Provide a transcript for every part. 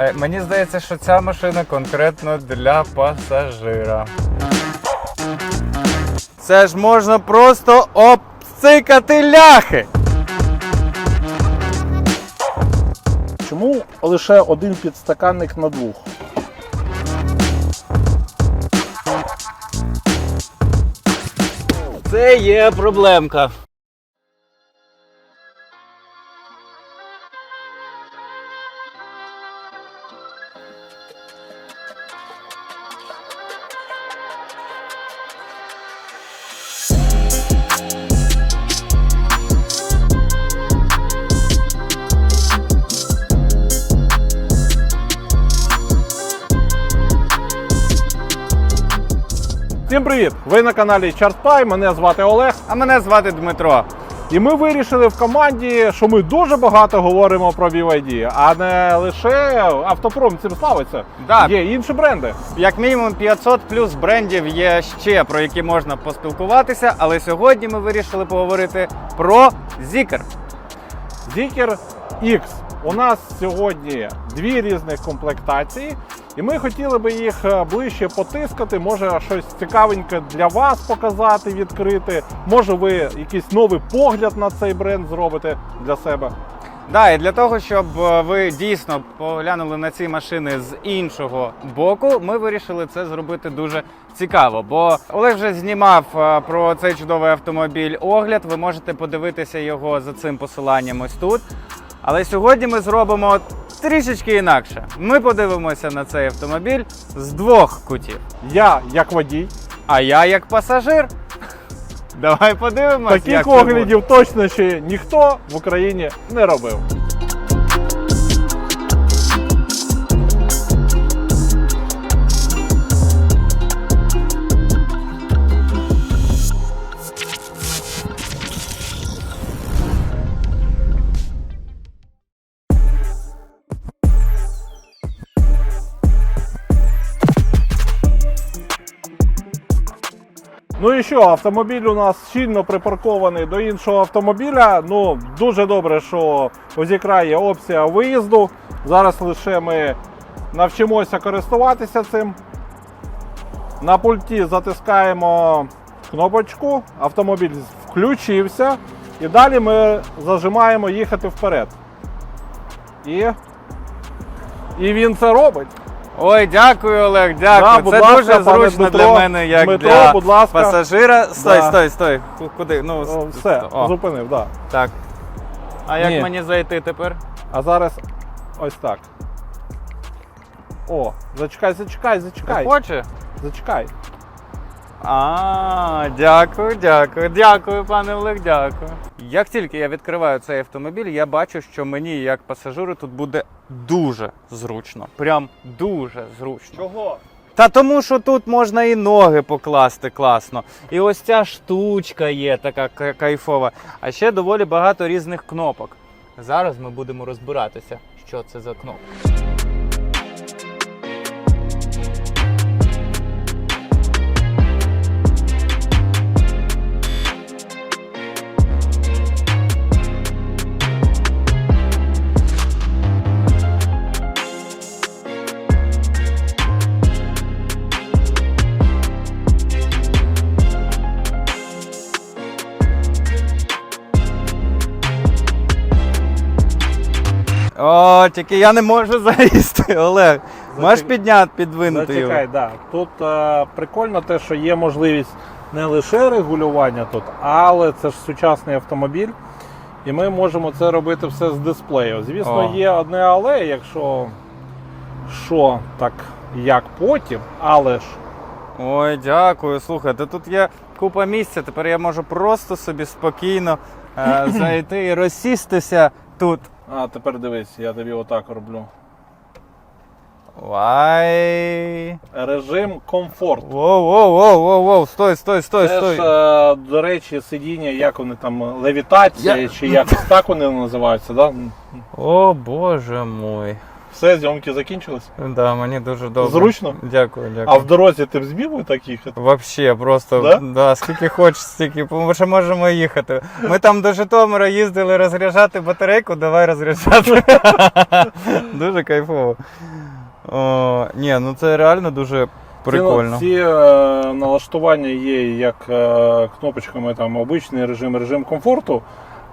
Е, Мені здається, що ця машина конкретно для пасажира. Це ж можна просто обцикати ляхи. Чому лише один підстаканник на двох? Це є проблемка. Всім привіт! Ви на каналі ChartPy, мене звати Олег. А мене звати Дмитро. І ми вирішили в команді, що ми дуже багато говоримо про BYD, а не лише автопром цим славиться. Да. Є інші бренди. Як мінімум 500 плюс брендів є ще про які можна поспілкуватися, але сьогодні ми вирішили поговорити про Zikr. Zikr X. У нас сьогодні дві різних комплектації, і ми хотіли би їх е, ближче потискати. Може щось цікавеньке для вас показати, відкрити. Може, ви якийсь новий погляд на цей бренд зробите для себе. Да, і для того, щоб е, ви дійсно поглянули на ці машини з іншого боку, ми вирішили це зробити дуже цікаво. Бо Олег вже знімав е, про цей чудовий автомобіль огляд. Ви можете подивитися його за цим посиланням ось тут. Але сьогодні ми зробимо трішечки інакше. Ми подивимося на цей автомобіль з двох кутів. Я, як водій, А я як пасажир. Давай подивимось. таких як оглядів точно ще ніхто в Україні не робив. Ну і що, автомобіль у нас щільно припаркований до іншого автомобіля. Ну, дуже добре, що у Зікра є опція виїзду. Зараз лише ми навчимося користуватися цим. На пульті затискаємо кнопочку, автомобіль включився. І далі ми зажимаємо їхати вперед. І, і він це робить. Ой, дякую, Олег, дякую. Да, будь це ласка, дуже пане зручно Дмитро. для мене, як Дмитро, для будь ласка. пасажира. Стой, Да. стой, стой. Ку- Куди? Ну, О, с- все, О, зупинив, так. Да. так. А як Ні. мені зайти тепер? А зараз ось так. О, зачекай, зачекай, зачекай. Хоче? Зачекай. А, дякую, дякую, дякую, пане Олег, дякую. Як тільки я відкриваю цей автомобіль, я бачу, що мені, як пасажиру, тут буде дуже зручно. Прям дуже зручно. Чого? Та тому, що тут можна і ноги покласти класно. І ось ця штучка є така ка- кайфова. А ще доволі багато різних кнопок. Зараз ми будемо розбиратися, що це за кнопки. Тільки я не можу залізти, Олег. Можеш підняти, підвинути його? Зачекай, да. Тут е, прикольно те, що є можливість не лише регулювання тут, але це ж сучасний автомобіль. І ми можемо це робити все з дисплею. Звісно, О. є одне але, якщо що, так як потім, але ж Ой, дякую. Слухайте, тут є купа місця. Тепер я можу просто собі спокійно е, зайти і розсістися тут. А, тепер дивись, я тобі отак роблю. Вай. Режим комфорт. Воу, воу, воу, воу, воу, стой, стой, стой, Це стой. ж, е, до речі, сидіння, як вони там, левітація, Я- чи якось так вони називаються, да? О, боже мой. Все, зйомки закінчились. Да, мені дуже добре. Зручно? Дякую, А в дорозі ти б зміг так їхати? Вообще, просто Да? да? скільки хочеш, стільки ми ще можемо їхати. Ми там до Житомира їздили розряджати батарейку, давай розряджати. дуже кайфово. О, ні, ну це реально дуже прикольно. Ці, ці е, налаштування є як е, кнопочками там обичний режим, режим комфорту,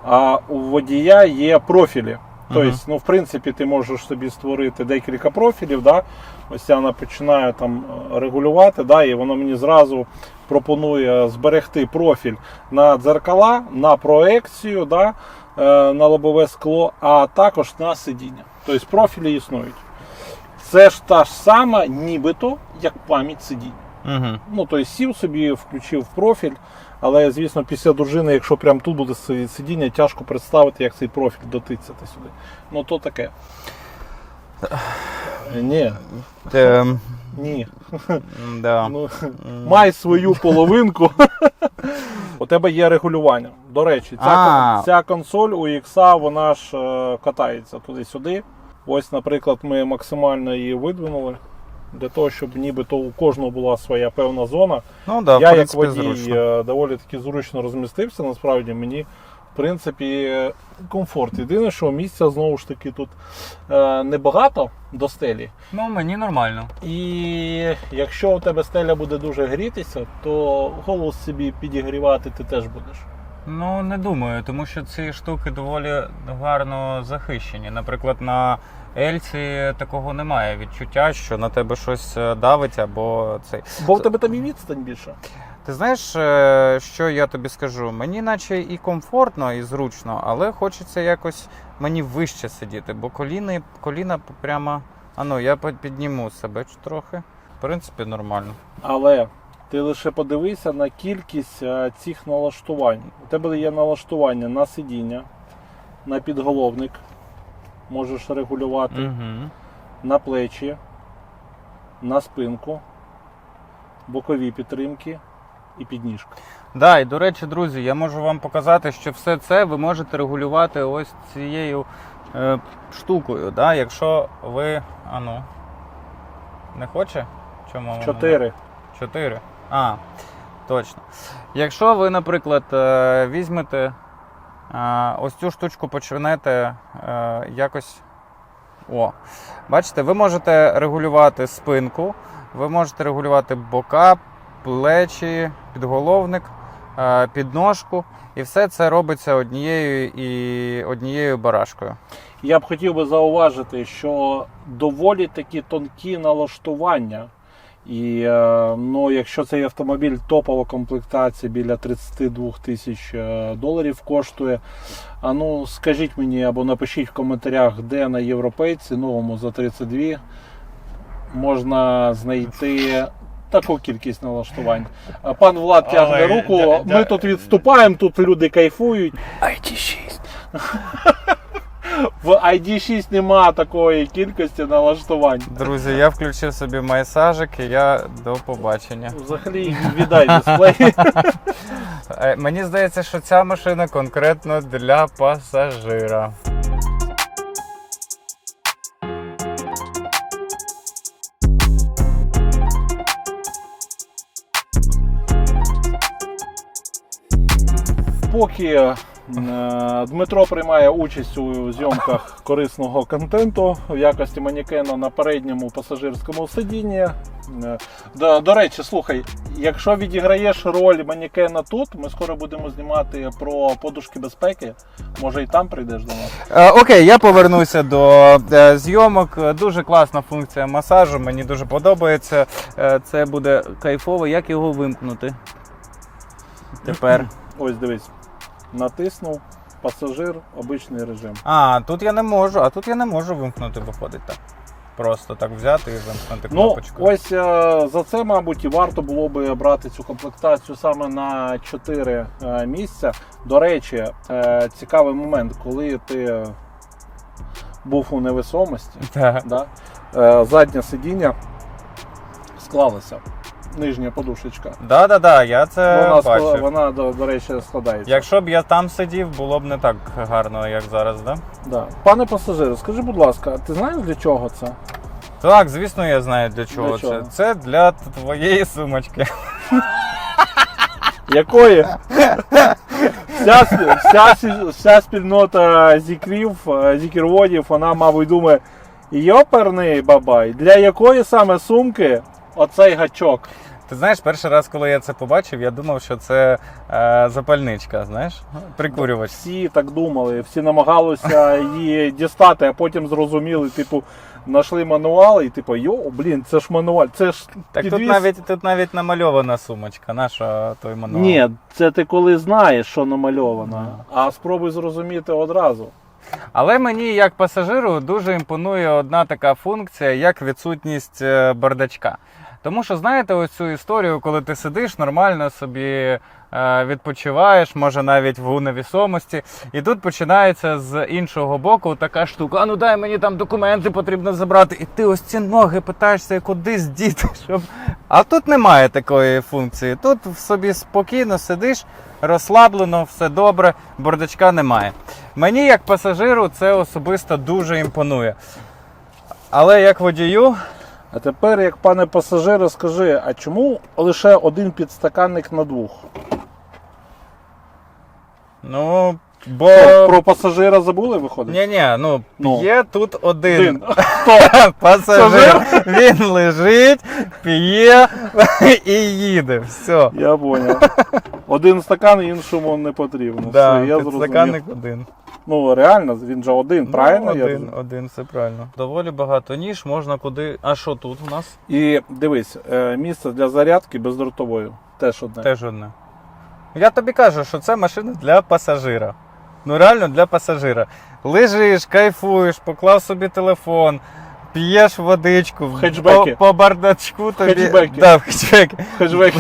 а у водія є профілі. Тобто, ну, в принципі, ти можеш собі створити декілька профілів. Да? Ось я вона починаю там е, регулювати, да? і воно мені зразу пропонує зберегти профіль на дзеркала, на проекцію, да? е, на лобове скло, а також на сидіння. Тобто профілі існують. Це ж та ж сама, нібито, як пам'ять сидіння. Угу. Ну, тобто сів собі, включив профіль, але, звісно, після дружини, якщо прямо тут буде сидіння, тяжко представити, як цей профіль дотицяти сюди. Ну, то таке. Ні, Ем, ні. да. Ну, май свою половинку. У тебе є регулювання. До речі, ця, ця консоль у X вона ж е, катається туди-сюди. Ось, наприклад, ми максимально її видвинули. Для того, щоб нібито у кожного була своя певна зона. Ну да, в я, як принципі, водій, зручно. е, доволі таки зручно розмістився. Насправді мені, в принципі, комфорт. Єдине, що місця знову ж таки тут е, небагато до стелі. Ну, мені нормально. І якщо у тебе стеля буде дуже грітися, то голос собі підігрівати ти теж будеш. Ну, не думаю, тому що ці штуки доволі гарно захищені. Наприклад, на Ельці такого немає відчуття, що на тебе щось е, давить або цей. Бо в тебе там і відстань більше. Ти знаєш, е, що я тобі скажу? Мені наче і комфортно, і зручно, але хочеться якось мені вище сидіти, бо коліни, коліна прямо. А ну, я підніму себе трохи. В принципі, нормально. Але ти лише подивися на кількість е, цих налаштувань. У тебе є налаштування на сидіння, на підголовник. Можеш регулювати. Угу. на плечі, на спинку, бокові підтримки і підніжка. Да, і до речі, друзі, я можу вам показати, що все це ви можете регулювати ось цією е, штукою. Да? Якщо ви. А ну. Не хоче? Чому? Чотири. Чотири. А, точно. Якщо ви, наприклад, е, візьмете ось цю штучку, почнете е, якось. О, бачите, ви можете регулювати спинку, ви можете регулювати бока, плечі, підголовник, е, підножку. І все це робиться однією і однією барашкою. Я б хотів би зауважити, що доволі такі тонкі налаштування. І е, ну, якщо цей автомобіль топова комплектація біля 32 тисяч е, доларів коштує. А ну скажіть мені або напишіть в коментарях, де на європейці новому за 32 можна знайти таку кількість налаштувань. Пан Влад тягне Ой, руку, ми тут відступаємо, тут люди кайфують. IT6. В ID6 нема такої кількості налаштувань. Друзі, я включив собі майсажик і я до побачення. Взагалі віддай дисплей. Е, Мені здається, що ця машина конкретно для пасажира. Поки Дмитро приймає участь у зйомках корисного контенту в якості манікена на передньому пасажирському сидінні. Е, До, до речі, слухай, якщо відіграєш роль манікена тут, ми скоро будемо знімати про подушки безпеки. Може і там прийдеш до нас. Е, окей, я повернуся до е, зйомок. Е, Дуже класна функція масажу, мені дуже подобається. Е, це буде кайфово. Як його вимкнути? Тепер. Ось дивись. Натиснув пасажир, обичний режим. А, тут я не можу, а тут я не можу вимкнути, виходить так. Просто так взяти і вимкнути Ну, кнопочку. ось е, за це, мабуть, і варто було би брати цю комплектацію саме на 4 е, місця. До речі, е, цікавий момент, коли ти був у невесомості, да, е, заднє сидіння склалося. Нижня подушечка. Да, да, да, я це вона, бачив. вона до, до речі, складається. Якщо б я там сидів, було б не так гарно, як зараз, да? Да. Пане пасажире, скажи, будь ласка, ти знаєш для чого це? Так, звісно, я знаю для чого Для чого? це. Це для твоєї сумочки. Якої? Вся, вся, вся спільнота зікрів, е, зікерводів, вона, мабуть, думає, йоперний бабай, для якої саме сумки оцей гачок? Ти знаєш, перший раз, коли я це побачив, я думав, що це е, запальничка, знаєш, прикурювач. Всі так думали, всі намагалися її дістати, а потім зрозуміли, типу, знайшли мануал і типу, йо, блін, це ж мануаль, це ж Так тут підвіз». навіть тут навіть намальована сумочка, наша той мануал. Ні, це ти коли знаєш, що намальовано, а спробуй зрозуміти одразу. Але мені, як пасажиру, дуже імпонує одна така функція, як відсутність е, бардачка. Тому що знаєте ось цю історію, коли ти сидиш нормально собі е, відпочиваєш, може навіть в невісомості, і тут починається з іншого боку така штука. А ну дай мені там документи потрібно забрати. І ти ось ці ноги питаєшся кудись діти. Щоб... А тут немає такої функції. Тут в собі спокійно сидиш, розслаблено, все добре, бардачка немає. Мені, як пасажиру, це особисто дуже імпонує. Але як водію, А тепер, як пане пасажире, скажи, а чому лише один підстаканник на двох? ну. Бо. Про, пасажира забули виходить? Ні, ні, ну, Ну. є тут один, Один. Пасажир, він лежить, п'є і їде. Все. Я поняв. Один стакан іншому не потрібно. Да, Все, я зрозумів. підстаканник один. Ну реально, він же один, правильно? Ну, я один, розумію? один, все правильно. Доволі багато ніж, можна куди. А що тут у нас? І дивись, е, місце для зарядки бездротовою. Теж одне. Теж одне. Я тобі кажу, що це машина для пасажира. Ну реально для пасажира. Лежиш, кайфуєш, поклав собі телефон, п'єш водичку, в. По, по бардачку тобі. хетчбекі. Да, в хетчбекі. Хеджбек.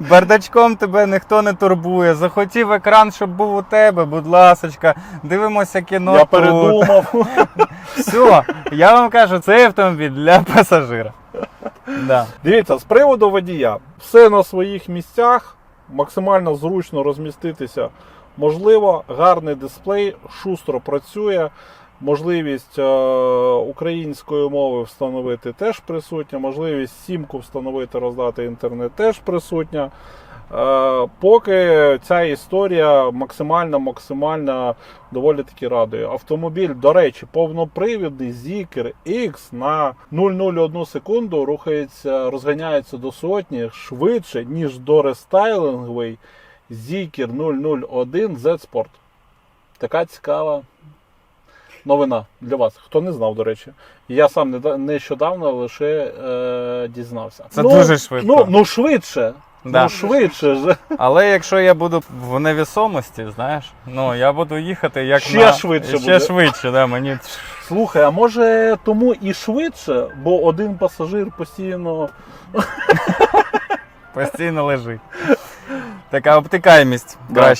Бардачком тебе ніхто не турбує. Захотів екран, щоб був у тебе, будь ласочка. Дивимося кіно. Я тут. передумав. Все, я вам кажу, цей автомобіль для пасажира. Да. Дивіться, з приводу водія, все на своїх місцях, максимально зручно розміститися. Можливо, гарний дисплей, шустро працює. Можливість е, української мови встановити теж присутня, можливість сімку встановити, роздати інтернет теж присутня. Е, поки ця історія максимально максимально доволі таки радує. Автомобіль, до речі, повнопривідний Zikr X на 0,01 секунду рухається, розганяється до сотні швидше, ніж до рестайлинговий Zikr 001 Z Sport. Така цікава новина для вас. Хто не знав, до речі. Я сам неда- нещодавно лише е, дізнався. Це дуже швидко. Ну, ну швидше. Да. Ну швидше ж. Але якщо я буду в невісомості, знаєш, ну я буду їхати як Ще на... швидше ще буде. швидше, да, мені Слухай, а може тому і швидше, бо один пасажир постійно. постійно лежить. Така обтикаємість Да.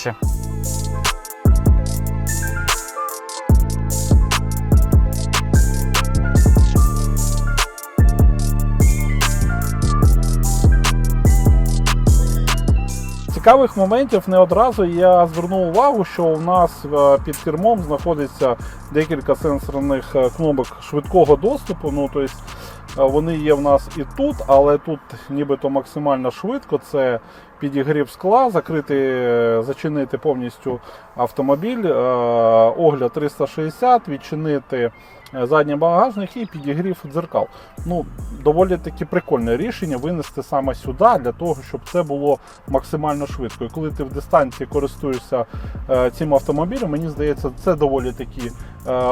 Цікавих моментів не одразу я звернув увагу, що у нас е, під кермом знаходиться декілька сенсорних е, кнопок швидкого доступу. Ну, тобто вони є в нас і тут, але тут нібито максимально швидко. Це підігрів скла, закрити, е, зачинити повністю автомобіль, е, огляд 360, відчинити е, задній багажник і підігрів дзеркал. Ну, доволі таки прикольне рішення винести саме сюди для того, щоб це було максимально швидко. І коли ти в дистанції користуєшся цим автомобілем, мені здається, це доволі таки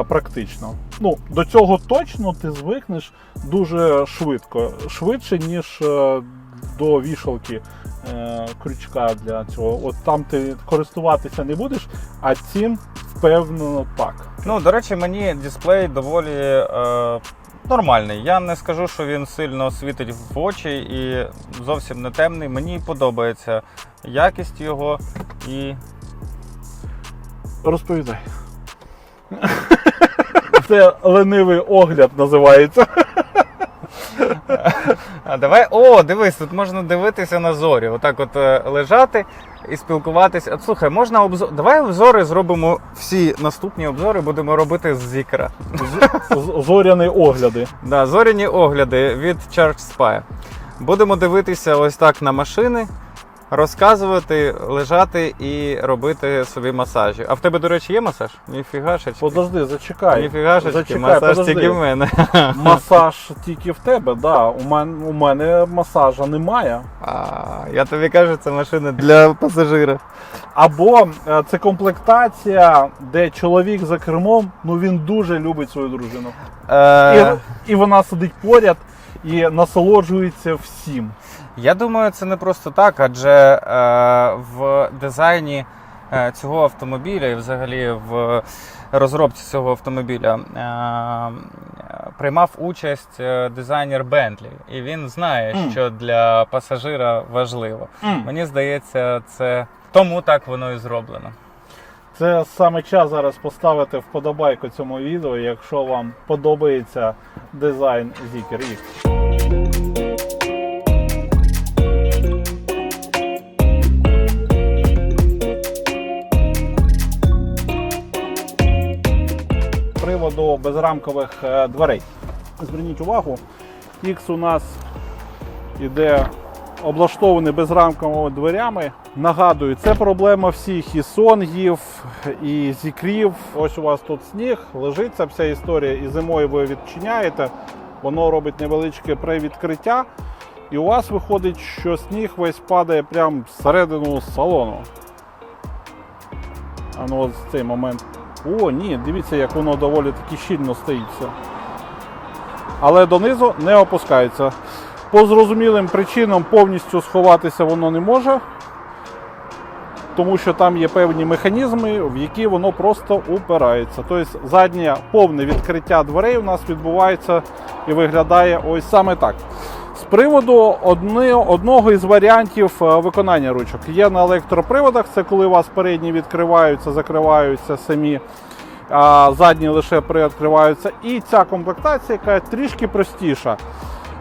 практично. Ну, до цього точно ти звикнеш дуже швидко, швидше, ніж до вішалки крючка для цього. От там ти користуватися не будеш, а цим впевнено так. Ну, до речі, мені дисплей доволі е, нормальний. Я не скажу, що він сильно світить в очі і зовсім не темний. Мені подобається якість його і Розповідай. Це ленивий огляд називається. А давай. О, дивись, тут можна дивитися на зорі. Отак от е, лежати і спілкуватися. От, слухай, можна обзор. Давай обзори зробимо всі наступні обзори, будемо робити з з- Зоряні огляди. Да, зоряні огляди від Charge Spy. Будемо дивитися ось так на машини, розказувати, лежати і робити собі масажі. А в тебе, до речі, є масаж? Ніфіга шечки. Подожди, зачекай. Ніфіга шечки, Зачекай, масаж подожди. тільки в мене. Масаж тільки в тебе, да. У мене, у мене масажа немає. А, я тобі кажу, це машина для пасажира. Або е, це комплектація, де чоловік за кермом, ну він дуже любить свою дружину. Е, І, і вона сидить поряд і насолоджується всім. Я думаю, це не просто так, адже е, в дизайні е, цього автомобіля і взагалі в розробці цього автомобіля е, приймав участь е, дизайнер Бентлі. І він знає, Мгм. що для пасажира важливо. Мені здається, це тому так воно і зроблено. Це саме час зараз поставити вподобайку цьому відео, якщо вам подобається дизайн Zikr X. приводу безрамкових е, дверей. Зверніть увагу, X у нас іде облаштований безрамковими дверями. Нагадую, це проблема всіх і сонгів, і зікрів. Ось у вас тут сніг, лежиться вся історія, і зимою ви відчиняєте, воно робить невеличке привідкриття. І у вас виходить, що сніг весь падає прямо всередину салону. А ну от цей момент. О, ні, дивіться, як воно доволі таки щільно стоїть все. Але донизу не опускається. По зрозумілим причинам повністю сховатися воно не може, тому що там є певні механізми, в які воно просто упирається. Тобто заднє повне відкриття дверей у нас відбувається і виглядає ось саме так. Приводу одни, одного із варіантів е, виконання ручок є на електроприводах. Це коли у вас передні відкриваються, закриваються самі, а задні лише приоткриваються. І ця комплектація, яка трішки простіша.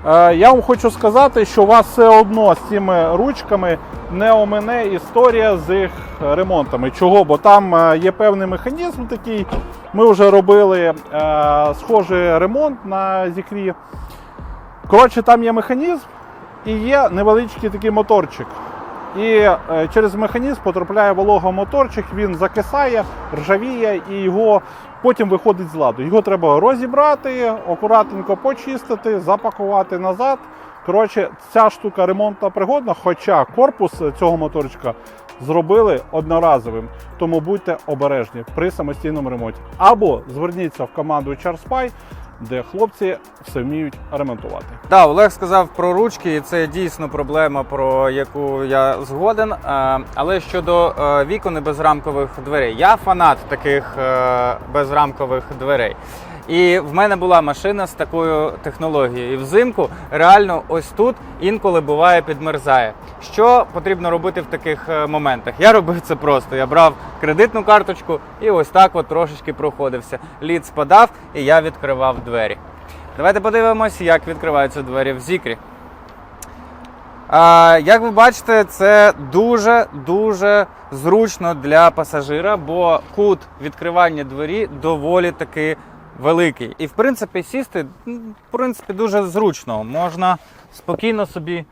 Е, Я вам хочу сказати, що у вас все одно з цими ручками не омине історія з їх ремонтами. Чого? Бо там е, є певний механізм такий. Ми вже робили е, схожий ремонт на зікрі. Коротше, там є механізм і є невеличкий такий моторчик. І е, через механізм потрапляє волога моторчик, він закисає, ржавіє і його потім виходить з ладу. Його треба розібрати, акуратненько почистити, запакувати назад. Коротше, ця штука ремонтна пригодна, хоча корпус цього моторчика зробили одноразовим. Тому будьте обережні при самостійному ремонті. Або зверніться в команду CharSpy, де хлопці все вміють ремонтувати. Да, Олег сказав про ручки, і це дійсно проблема, про яку я згоден. Е, Але щодо е, вікон і безрамкових дверей, я фанат таких е, безрамкових дверей. І в мене була машина з такою технологією. І взимку реально ось тут інколи буває підмерзає. Що потрібно робити в таких е, моментах? Я робив це просто. Я брав кредитну карточку і ось так от трошечки проходився. Лід спадав, і я відкривав двері. Давайте подивимось, як відкриваються двері в Зікрі. А, як ви бачите, це дуже-дуже зручно для пасажира, бо кут відкривання двері доволі таки великий. І в принципі сісти в принципі, дуже зручно. Можна спокійно собі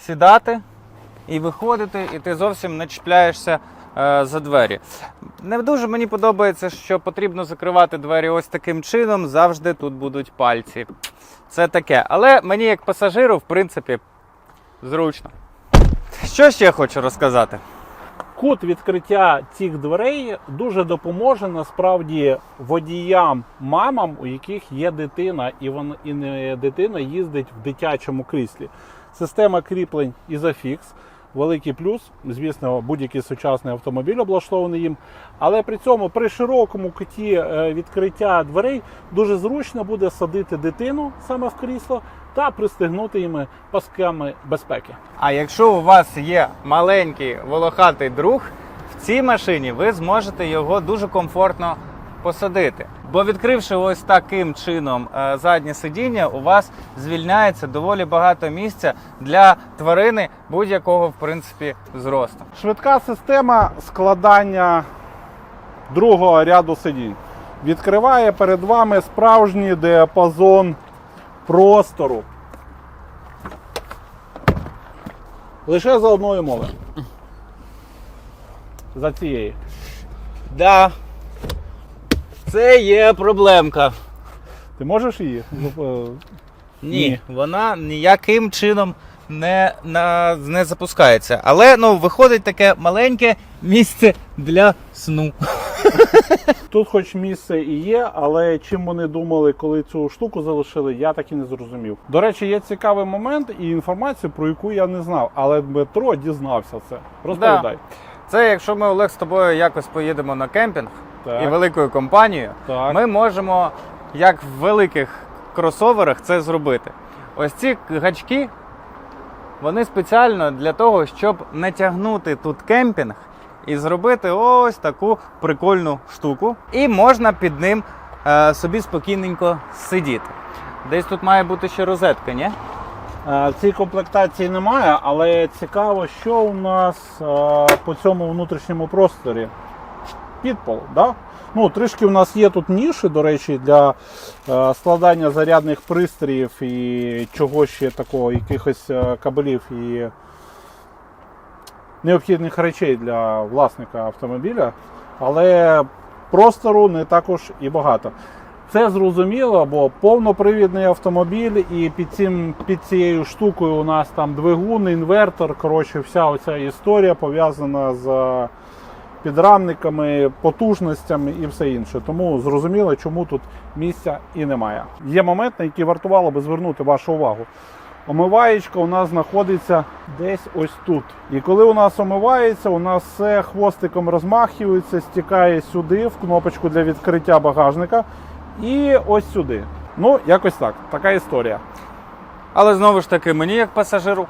сідати і виходити, і ти зовсім не чіпляєшся е, за двері. Не дуже мені подобається, що потрібно закривати двері ось таким чином. Завжди тут будуть пальці. Це таке. Але мені, як пасажиру, в принципі, зручно. Що ще хочу розказати? Кут відкриття цих дверей дуже допоможе насправді водіям, мамам, у яких є дитина, і вона і не дитина їздить в дитячому кріслі. Система кріплень Isofix великий плюс. Звісно, будь-який сучасний автомобіль облаштований їм. Але при цьому при широкому куті е, відкриття дверей дуже зручно буде садити дитину саме в крісло та пристегнути їм пасками безпеки. А якщо у вас є маленький волохатий друг, в цій машині ви зможете його дуже комфортно посадити. Бо відкривши ось таким чином е, заднє сидіння, у вас звільняється доволі багато місця для тварини будь-якого в принципі зросту. Швидка система складання другого ряду сидінь. Відкриває перед вами справжній діапазон простору. Лише за одної мови. За цієї. Да. Це є проблемка. Ти можеш її? Ні, вона ніяким чином не, на, не запускається. Але ну, виходить таке маленьке місце для сну. Тут хоч місце і є, але чим вони думали, коли цю штуку залишили, я так і не зрозумів. До речі, є цікавий момент і інформацію, про яку я не знав, але Дмитро дізнався це. Розповідай. Це якщо ми Олег з тобою якось поїдемо на кемпінг Так. і великою компанією, Так. ми можемо, як в великих кросоверах, це зробити. Ось ці гачки, вони спеціально для того, щоб натягнути тут кемпінг і зробити ось таку прикольну штуку. І можна під ним е, собі спокійненько сидіти. Десь тут має бути ще розетка, ні? Е, цій комплектації немає, але цікаво, що у нас е, по цьому внутрішньому просторі. Підпол, да? Ну, трішки у нас є тут ніші, до речі, для е, складання зарядних пристроїв і чого ще такого, якихось е, кабелів і необхідних речей для власника автомобіля. Але простору не також і багато. Це зрозуміло, бо повнопривідний автомобіль, і під цим під цією штукою у нас там двигун, інвертор. Коротше, вся оця історія пов'язана з підрамниками, потужностями і все інше. Тому зрозуміло, чому тут місця і немає. Є момент, на який вартувало би звернути вашу увагу. Омиваєчка у нас знаходиться десь ось тут. І коли у нас омивається, у нас все хвостиком розмахується, стікає сюди, в кнопочку для відкриття багажника. І ось сюди. Ну, якось так. Така історія. Але знову ж таки, мені як пасажиру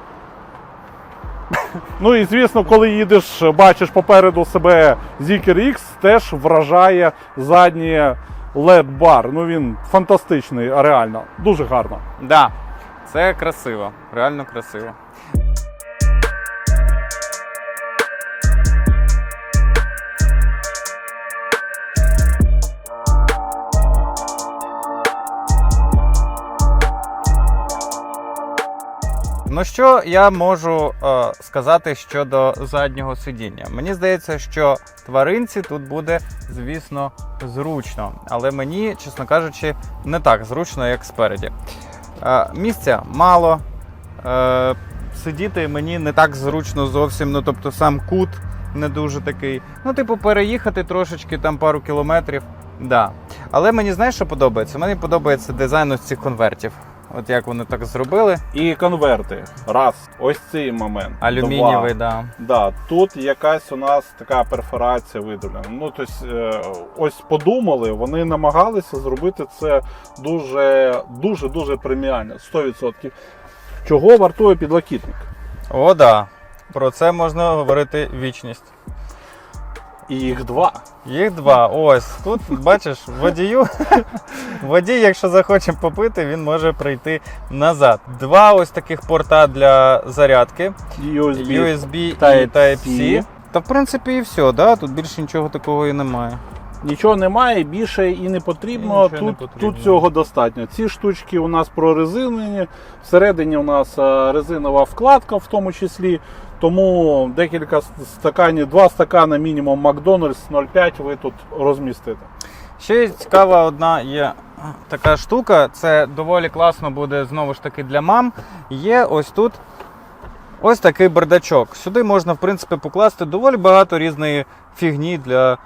Ну і звісно, коли їдеш, бачиш попереду себе Zikr X, теж вражає заднє LED бар. Ну він фантастичний, реально. Дуже гарно. Да, це красиво, реально красиво. Ну що я можу е, сказати щодо заднього сидіння? Мені здається, що тваринці тут буде, звісно, зручно, але мені, чесно кажучи, не так зручно, як спереді. Е, Місця мало. Е, Сидіти мені не так зручно зовсім. Ну тобто сам кут не дуже такий. Ну, типу, переїхати трошечки там пару кілометрів. Да. Але мені знаєш, що подобається? Мені подобається дизайн ось цих конвертів. От як вони так зробили. І конверти. Раз. Ось цей момент. Алюмінієвий, да. Да, тут якась у нас така перфорація видалена. Ну, тобто, ось подумали, вони намагалися зробити це дуже, дуже, дуже преміально, 100%. Чого вартує підлокітник? О, да. Про це можна говорити вічність. І їх два. Їх два. Ось тут бачиш водію. Водій, якщо захоче попити, він може прийти назад. Два ось таких порта для зарядки. USB. USB і Type-C. Type-C. Та в принципі і все, да? тут більше нічого такого і немає. Нічого немає, більше і не потрібно. І Тут, не потрібно. тут цього достатньо. Ці штучки у нас прорезинені. Всередині у нас е, резинова вкладка, в тому числі. Тому декілька стаканів, два стакани мінімум Макдональдс 0,5 ви тут розмістите. Ще цікава одна є така штука. Це доволі класно буде знову ж таки для мам. Є ось тут ось такий бардачок. Сюди можна, в принципі, покласти доволі багато різної фігні для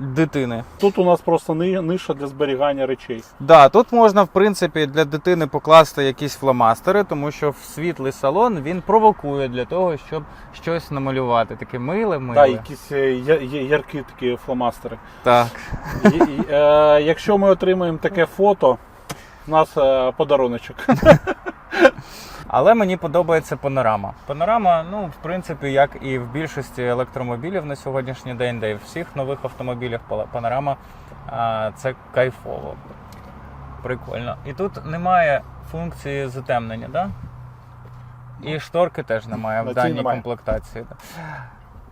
дитини. Тут у нас просто ниша для зберігання речей. Да, тут можна, в принципі, для дитини покласти якісь фломастери, тому що в світлий салон він провокує для того, щоб щось намалювати. Таке миле, миле. Так, якісь е, я- я- яркі такі фломастери. Так. І- і, е, якщо ми отримаємо таке фото, у нас е, подаруночок. Але мені подобається панорама. Панорама, ну, в принципі, як і в більшості електромобілів на сьогоднішній день, де і в всіх нових автомобілях панорама це кайфово. Прикольно. І тут немає функції затемнення, да? І шторки теж немає в даній немає. комплектації.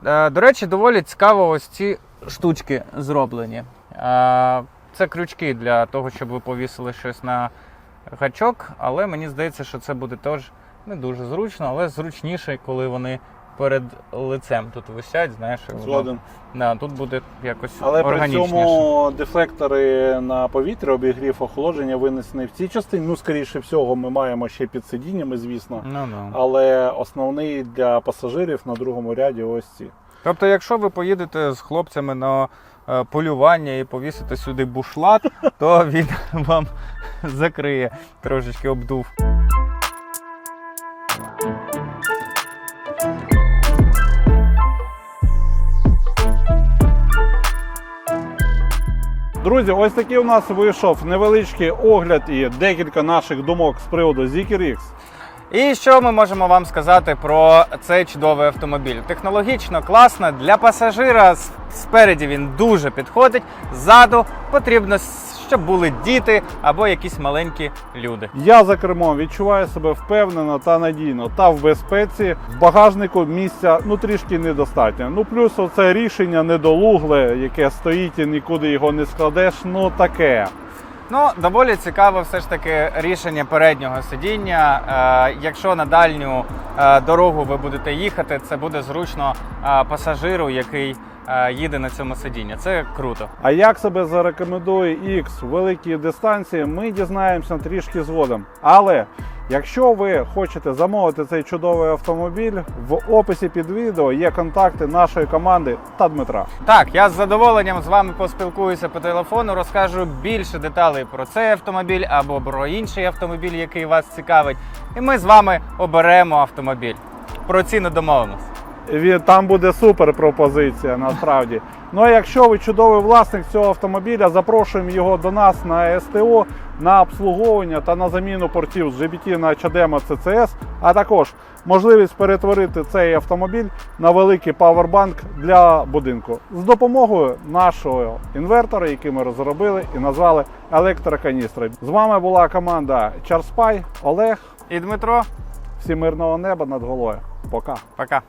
Да. Е, До речі, доволі цікаво ось ці штучки зроблені. Е, Це крючки для того, щоб ви повісили щось на гачок, але мені здається, що це буде теж не дуже зручно, але зручніше, коли вони перед лицем тут висять, знаєш, і воно- Згоден. Да, тут буде якось Але при органічніше. цьому дефлектори на повітря, обігрів охолодження винесені в цій частині. Ну, скоріше всього, ми маємо ще під сидіннями, звісно. Ну, ну. Але основний для пасажирів на другому ряді ось ці. Тобто, якщо ви поїдете з хлопцями на полювання і повісите сюди бушлат, то він вам закриє трошечки обдув. Друзі, ось такий у нас вийшов невеличкий огляд і декілька наших думок з приводу Zikr X. І що ми можемо вам сказати про цей чудовий автомобіль? Технологічно класно для пасажира. Спереді він дуже підходить. Ззаду потрібно, щоб були діти або якісь маленькі люди. Я за кермом відчуваю себе впевнено та надійно та в безпеці. В багажнику місця ну трішки недостатньо. Ну плюс оце рішення недолугле, яке стоїть і нікуди його не складеш. Ну таке. Ну, доволі цікаве все ж таки рішення переднього сидіння. Е, якщо на дальню е, дорогу ви будете їхати, це буде зручно е, пасажиру, який їде на цьому сидінні. Це круто. А як себе зарекомендує X в великій дистанції, ми дізнаємося трішки згодом. Але якщо ви хочете замовити цей чудовий автомобіль, в описі під відео є контакти нашої команди та Дмитра. Так, я з задоволенням з вами поспілкуюся по телефону, розкажу більше деталей про цей автомобіль або про інший автомобіль, який вас цікавить. І ми з вами оберемо автомобіль. Про ціну домовимось. Там буде супер пропозиція насправді. Ну а якщо ви чудовий власник цього автомобіля, запрошуємо його до нас на СТО, на обслуговування та на заміну портів з GBT на HDMI CCS, а також можливість перетворити цей автомобіль на великий павербанк для будинку з допомогою нашого інвертора, який ми розробили і назвали електроканістри. З вами була команда Чарспай, Олег. І Дмитро, Всім мирного неба над головою. Пока. пока.